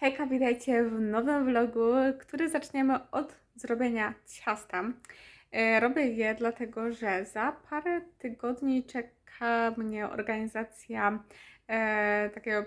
Hejka, witajcie w nowym vlogu, który zaczniemy od zrobienia ciasta. E, Robię je dlatego, że za parę tygodni czeka mnie organizacja e, takiego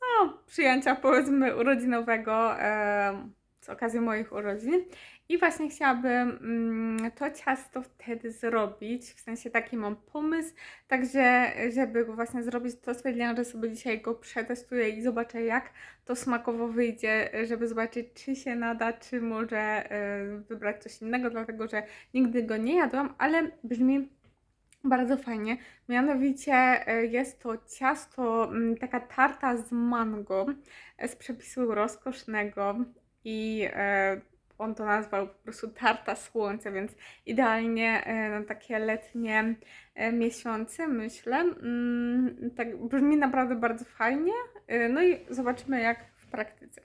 no, przyjęcia powiedzmy urodzinowego e, z okazji moich urodzin. I właśnie chciałabym mm, to ciasto wtedy zrobić, w sensie taki mam pomysł, także żeby go właśnie zrobić, to stwierdziłam, że sobie dzisiaj go przetestuję i zobaczę jak to smakowo wyjdzie, żeby zobaczyć czy się nada, czy może e, wybrać coś innego, dlatego że nigdy go nie jadłam, ale brzmi bardzo fajnie. Mianowicie e, jest to ciasto, mm, taka tarta z mango e, z przepisu rozkosznego i on to nazwał po prostu tarta słońca, więc idealnie e, na takie letnie e, miesiące, myślę. Mm, Tak brzmi naprawdę bardzo fajnie. E, No i zobaczymy jak w praktyce.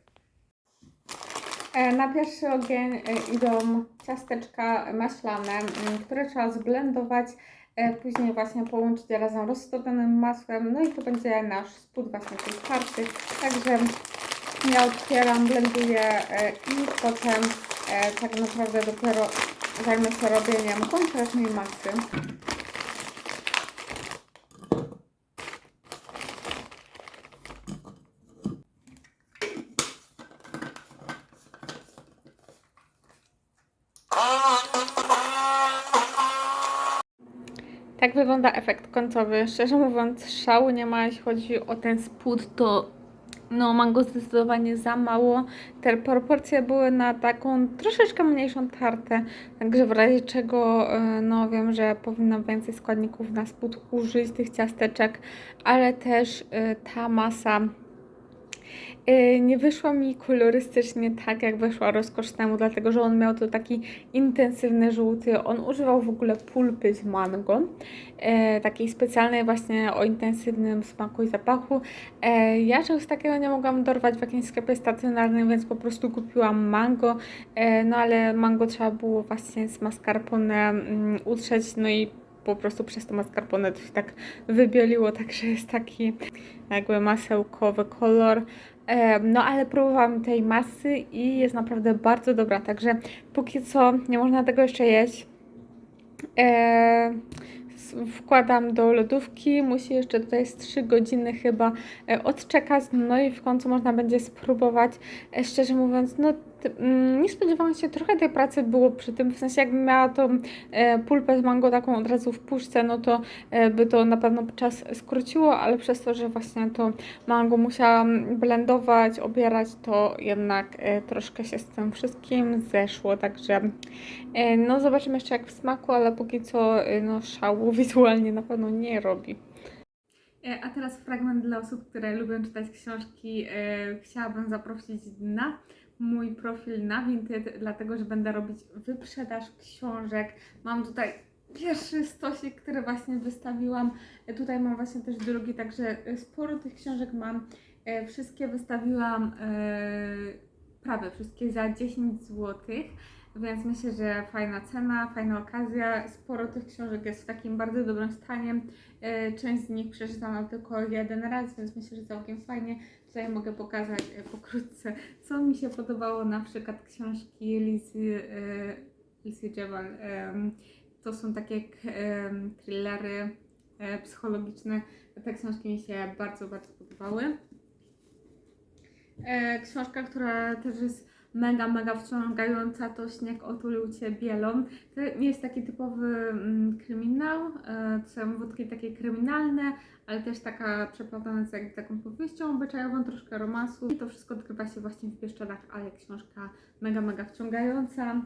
Na pierwszy ogień idą ciasteczka maślane, mm, które trzeba zblendować, później właśnie połączyć razem roztopionym masłem, no i to będzie nasz spód właśnie tej tarty. Także ja otwieram, blenduję i potem e, tak naprawdę dopiero zajmę się robieniem konkretnej masy. Tak wygląda efekt końcowy. Szczerze mówiąc, szału nie ma, jeśli chodzi o ten spód, to no mango zdecydowanie za mało. Te proporcje były na taką troszeczkę mniejszą tartę, także w razie czego, e, no wiem, że powinnam więcej składników na spód użyć tych ciasteczek, ale też e, ta masa nie wyszła mi kolorystycznie tak, jak wyszła rozkosznemu, dlatego że on miał to taki intensywny żółty. On używał w ogóle pulpy z mango, e, takiej specjalnej właśnie o intensywnym smaku i zapachu. E, ja czegoś takiego nie mogłam dorwać w jakimś sklepie stacjonarnym, więc po prostu kupiłam mango, no ale mango trzeba było właśnie z mascarpone mm, utrzeć, no i po prostu przez to mascarpone to się tak wybieliło, także jest taki jakby masełkowy kolor. No ale próbowałam tej masy i jest naprawdę bardzo dobra, także póki co nie można tego jeszcze jeść. Wkładam do lodówki, musi jeszcze tutaj z 3 godziny chyba e, odczekać, no i w końcu można będzie spróbować. E, Szczerze mówiąc, no nie spodziewałam się, trochę tej pracy było przy tym, w sensie jakbym miała tą e, pulpę z mango taką od razu w puszce, no to e, by to na pewno czas skróciło, ale przez to, że właśnie to mango musiałam blendować, obierać, to jednak e, troszkę się z tym wszystkim zeszło, także no zobaczymy jeszcze jak w smaku, ale póki co no szału wizualnie na pewno nie robi. A teraz fragment dla osób, które lubią czytać książki. Chciałabym zaprosić na mój profil na Vinted, dlatego że będę robić wyprzedaż książek. Mam tutaj pierwszy stosik, który właśnie wystawiłam. Tutaj mam właśnie też drugi, także sporo tych książek mam. E, Wszystkie wystawiłam, e, prawie wszystkie za 10 zł. Więc myślę, że fajna cena, fajna okazja. Sporo tych książek jest w takim bardzo dobrym stanie. E, Część z nich przeczytałam tylko jeden raz, więc myślę, że całkiem fajnie. Tutaj mogę pokazać e, pokrótce, co mi się podobało. Na przykład książki Lizzy, e. Em, To są takie thrillery e, psychologiczne. Te książki mi się bardzo, bardzo podobały. Książka, która też jest mega, mega wciągająca, to Śnieg otulił Cię bielą. To nie jest taki typowy mm, kryminał, to są wątki takie kryminalne, ale też taka przeplątana z jakby taką powieścią obyczajową, troszkę romansu. I to wszystko odgrywa się właśnie w Bieszczadach, ale książka mega, mega wciągająca.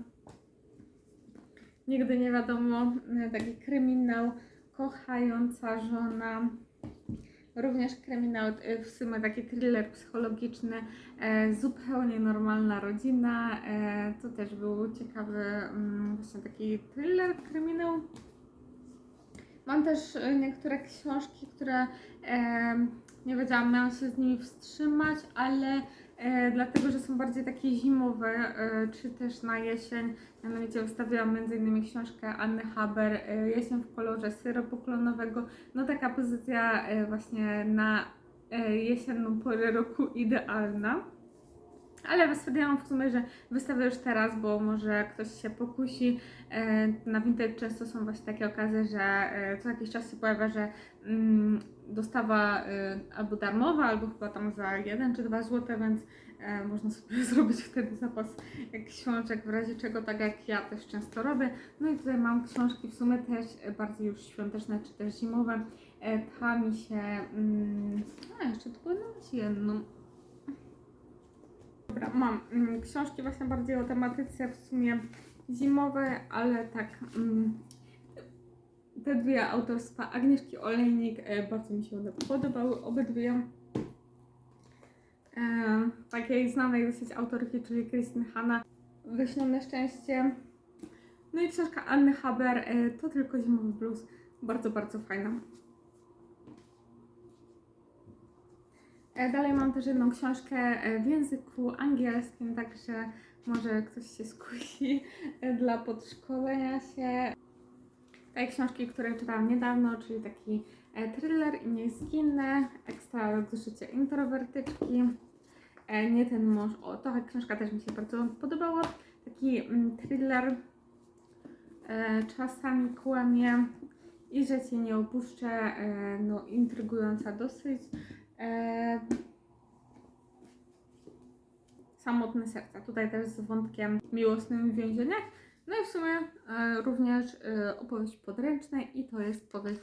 Nigdy nie wiadomo, e, taki kryminał, kochająca żona. Również kryminał, e, w sumie taki thriller psychologiczny, e, zupełnie normalna rodzina. E, to też był ciekawy mm, właśnie taki thriller, kryminał. Mam też e, niektóre książki, które nie wiedziałam, miałam się z nimi wstrzymać, ale e, dlatego, że są bardziej takie zimowe, e, czy też na jesień. Mianowicie wystawiłam m.in. książkę Anny Haber, Jesień w kolorze syropu klonowego. No taka pozycja właśnie na jesienną porę roku idealna. Ale stwierdziłam w sumie, że wystawię już teraz, bo może ktoś się pokusi. E, Na Vinted często są właśnie takie okazje, że e, co jakiś czas się pojawia, że mm, dostawa e, albo darmowa, albo chyba tam za 1 czy 2 zł, więc można sobie zrobić wtedy zapas książek, w razie czego, tak jak ja też często robię. No i tutaj mam książki w sumie też bardziej już świąteczne, czy też zimowe. Ta mi się... Mm, a, jeszcze tylko jedną. Dobra, mam mm, książki właśnie bardziej o tematyce w sumie zimowej, ale tak. Mm, te dwie autorstwa Agnieszki Olejnik e, bardzo mi się one podobały, obydwie. E, takiej znanej dosyć autorki, czyli Kristyn Hanna, Wyśnione Szczęście. No i książka Anny Haber, e, to tylko zimowy blues. Bardzo, bardzo fajna. Dalej mam też jedną książkę e, w języku angielskim, także może ktoś się skusi e, dla podszkolenia się. Tej książki, które czytałam niedawno, czyli taki e, thriller i nie zginę, ekstra do życia introwertyczki. E, Nie ten mąż, o, ta książka też mi się bardzo podobała. Taki mm, thriller e, czasami kłamie i że cię nie opuszczę, e, no intrygująca dosyć. E, Samotne serca. Tutaj też z wątkiem miłosnym w więzieniach. No i w sumie e, również e, opowieść podręczna i to jest powieść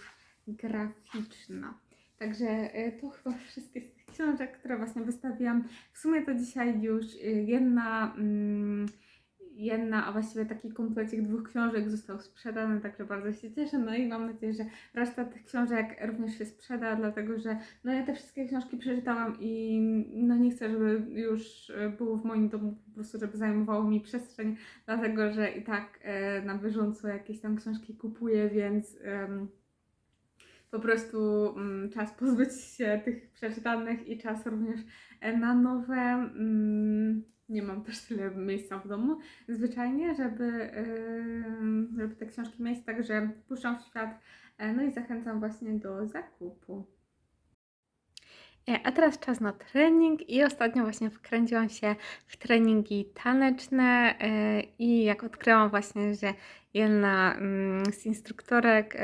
graficzna. Także to chyba wszystkie z tych książek, które właśnie wystawiłam. W sumie to dzisiaj już jedna, mm, jedna, a właściwie taki komplecik dwóch książek został sprzedany, także bardzo się cieszę. No i mam nadzieję, że reszta tych książek również się sprzeda, dlatego że no ja te wszystkie książki przeczytałam i no nie chcę, żeby już e, było w moim domu po prostu, żeby zajmowało mi przestrzeń, dlatego że i tak e, na bieżąco jakieś tam książki kupuję, więc po prostu mm, czas pozbyć się tych przeczytanych i czas również e, na nowe. Mm, nie mam też tyle miejsca w domu zwyczajnie, żeby, żeby te książki mieć, także puszczam w świat, e, no i zachęcam właśnie do zakupu. E, A teraz czas na trening i ostatnio właśnie wkręciłam się w treningi taneczne e, i jak odkryłam właśnie, że jedna mm, z instruktorek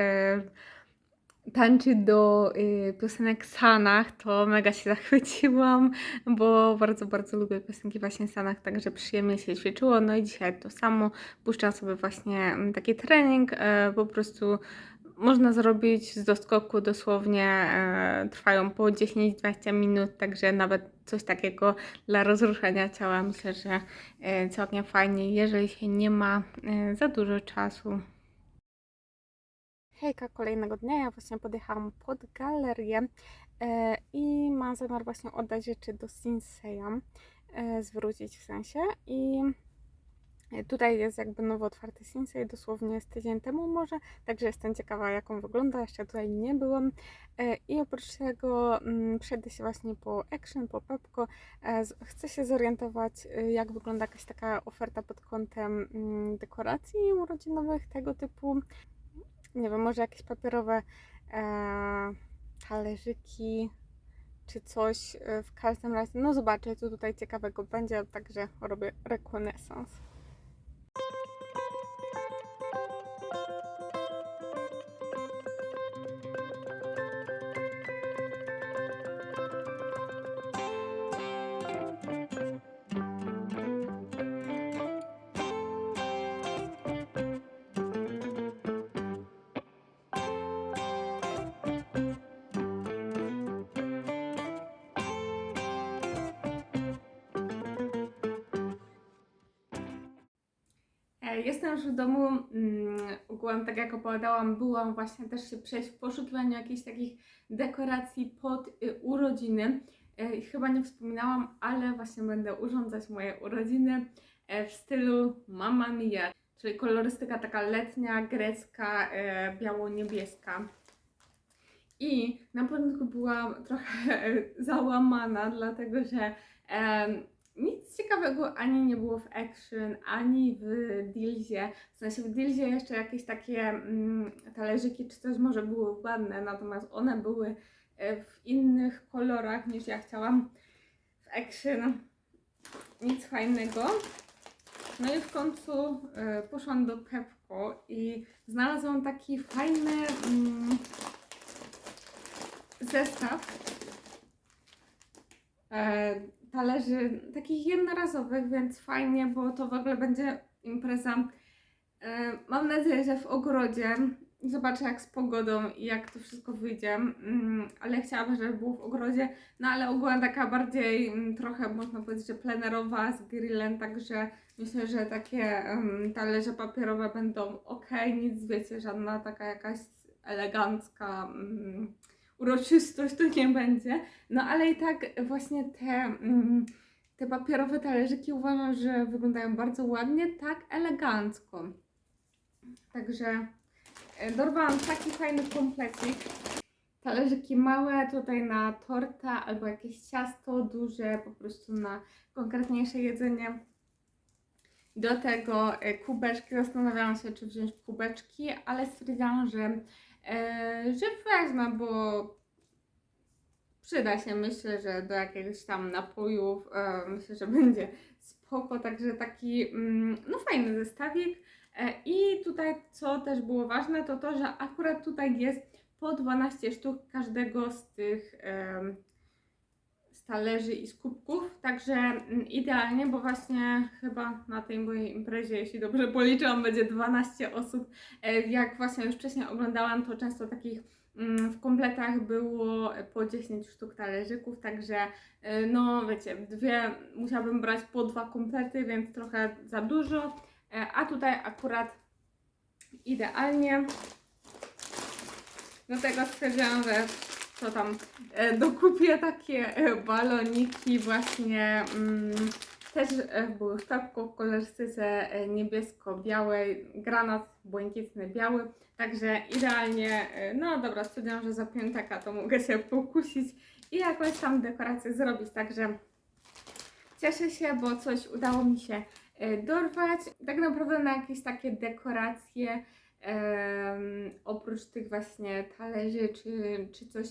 tańczy do y, piosenek Sanach, to mega się zachwyciłam, bo bardzo, bardzo lubię piosenki właśnie Sanach, także przyjemnie się ćwiczyło. No i dzisiaj to samo, puszczam sobie właśnie mm, taki trening, e, po prostu można zrobić z doskoku dosłownie, e, trwają po 10-20 minut, także nawet coś takiego dla rozruszania ciała myślę, że e, całkiem fajnie, jeżeli się nie ma e, za dużo czasu. Hejka, kolejnego dnia. Ja właśnie podjechałam pod galerię e, i mam zamiar właśnie oddać rzeczy do Sinseya, e, zwrócić w sensie. I e, tutaj jest jakby nowo otwarty Sinsei, dosłownie z tydzień temu może, także jestem ciekawa jak on wygląda, jeszcze tutaj nie byłam i oprócz tego mm, przejdę się właśnie po Action, po Pepko, chcę się zorientować jak wygląda jakaś taka oferta pod kątem mm, dekoracji urodzinowych, tego typu nie wiem, może jakieś papierowe e, talerzyki czy coś. E, w każdym razie, no zobaczę, co tutaj ciekawego będzie, także robię rekonesans. Jestem już w domu. mm, Ogółem, tak jak opowiadałam, byłam właśnie też się przejść w poszukiwaniu jakichś takich dekoracji pod y, urodziny. E, Chyba nie wspominałam, ale właśnie będę urządzać moje urodziny e, w stylu Mamma Mia, czyli kolorystyka taka letnia, grecka, e, biało-niebieska. I na początku byłam trochę załamana, dlatego że nic ciekawego ani nie było w Action, ani w Dealsie. W sensie w Dealsie jeszcze jakieś takie mm, talerzyki czy coś może były ładne, natomiast one były e, w innych kolorach niż ja chciałam w Action. nic fajnego. No i w końcu e, poszłam do Pepko i znalazłam taki fajny mm, zestaw e, talerzy takich jednorazowych, więc fajnie, bo to w ogóle będzie impreza. E, mam nadzieję, że w ogrodzie. Zobaczę jak z pogodą i jak to wszystko wyjdzie, mm, ale chciałabym, żeby było w ogrodzie. No ale ogólnie taka bardziej mm, trochę można powiedzieć, że plenerowa z grillem, także myślę, że takie talerze papierowe będą ok, nic wiecie, żadna taka jakaś elegancka um, uroczystość to nie będzie. No ale i tak właśnie te, mm, te papierowe talerzyki uważam, że wyglądają bardzo ładnie, tak elegancko. Także e, dorwałam taki fajny komplecik. Talerzyki małe tutaj na torta albo jakieś ciasto, duże po prostu na konkretniejsze jedzenie. Do tego e, kubeczki. Zastanawiałam się, czy wziąć kubeczki, ale stwierdziłam, że, że wezmę, bo przyda się. Myślę, że do jakiegoś tam napojów e, myślę, że będzie spoko. Także taki mm, no fajny zestawik. E, I tutaj, co też było ważne, to to, że akurat tutaj jest po 12 sztuk każdego z tych talerzy i z kubków, także mm, idealnie, bo właśnie chyba na tej mojej imprezie, jeśli dobrze policzyłam, będzie 12 osób. E, Jak właśnie już wcześniej oglądałam, to często takich mm, w kompletach było po 10 sztuk talerzyków, także e, no wiecie, dwie musiałabym brać po dwa komplety, więc trochę za dużo. E, A tutaj akurat idealnie. Do tego stwierdziłam, że co tam, e, dokupię takie e, baloniki właśnie, mm, też e, były w torebku w kolorystyce e, niebiesko-białej, granat błękitny, biały, także idealnie, e, no dobra, stwierdziłam, że za piątaka to mogę się pokusić i jakąś tam dekorację zrobić, także cieszę się, bo coś udało mi się e, dorwać. Tak naprawdę na jakieś takie dekoracje, em, oprócz tych właśnie talerzy czy, czy coś,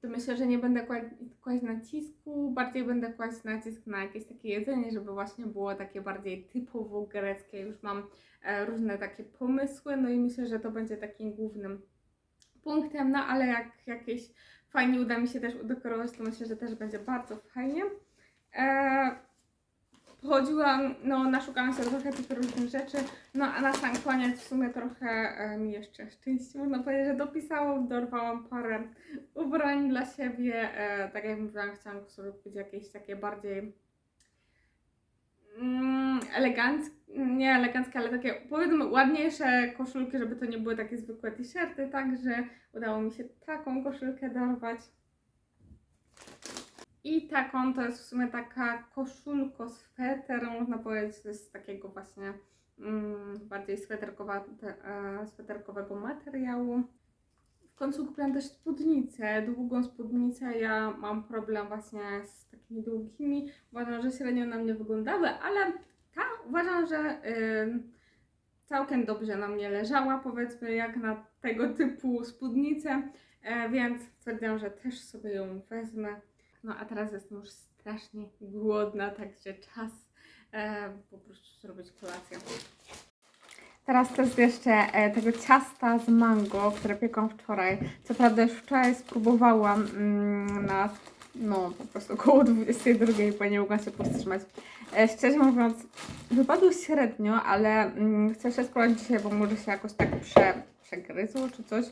to myślę, że nie będę kłaść, kłaść nacisku, bardziej będę kłaść nacisk na jakieś takie jedzenie, żeby właśnie było takie bardziej typowo greckie. Już mam e, różne takie pomysły, no i myślę, że to będzie takim głównym punktem, no ale jak jakieś fajnie uda mi się też udekorować, to myślę, że też będzie bardzo fajnie. E, Pochodziłam, no naszukałam się trochę tych różnych rzeczy, no a na sam koniec w sumie trochę e, mi jeszcze szczęście, można powiedzieć, że dopisałam, dorwałam parę ubrań dla siebie, e, tak jak mówiłam, chciałam sobie kupić jakieś takie bardziej mm, eleganckie, nie eleganckie, ale takie powiedzmy ładniejsze koszulki, żeby to nie były takie zwykłe t-shirty, także udało mi się taką koszulkę dorwać. I taką to jest w sumie taka koszulko sweter, można powiedzieć, z takiego właśnie mm, bardziej sweterkowa, te, e, sweterkowego materiału. W końcu kupiłam też spódnicę, długą spódnicę. Ja mam problem właśnie z takimi długimi. Uważam, że średnio na mnie wyglądały, ale ta uważam, że y, całkiem dobrze na mnie leżała, powiedzmy, jak na tego typu spódnicę, e, więc stwierdziłam, że też sobie ją wezmę. No a teraz jestem już strasznie głodna, także czas e, po prostu zrobić kolację. Teraz też jeszcze e, tego ciasta z mango, które piekłam wczoraj. Co prawda już wczoraj spróbowałam mm, na no po prostu około 22, bo nie mogłam się powstrzymać. E, szczerze mówiąc, wypadło średnio, ale mm, chcę się spróbować dzisiaj, bo może się jakoś tak prze, przegryzło czy coś.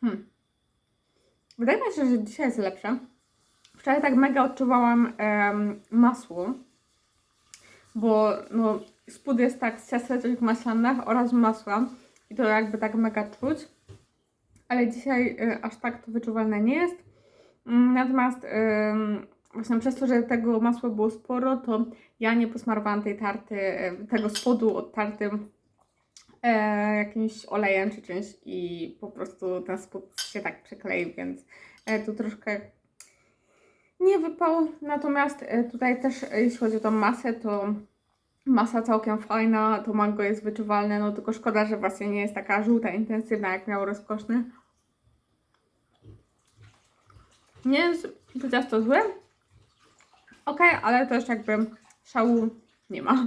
Hmm. Wydaje mi się, że dzisiaj jest lepsze. Wczoraj tak mega odczuwałam masło, bo no, spód jest tak z ciasteczek maślanych oraz masła i to jakby tak mega czuć. Ale dzisiaj y, aż tak to wyczuwalne nie jest. Mm, Natomiast ym, właśnie przez to, że tego masła było sporo, to ja nie posmarowałam tej tarty, y, tego spodu od tarty e, jakimś olejem czy czymś i po prostu ten spód się tak przykleił, więc e, tu troszkę nie wypał. Natomiast e, tutaj też, e, jeśli chodzi o tą masę, to Masa całkiem fajna, to mango jest wyczuwalne, no tylko szkoda, że właśnie nie jest taka żółta, intensywna, jak miał rozkoszny. Nie jest to ciasto złe, okej, ale też jakby szału nie ma.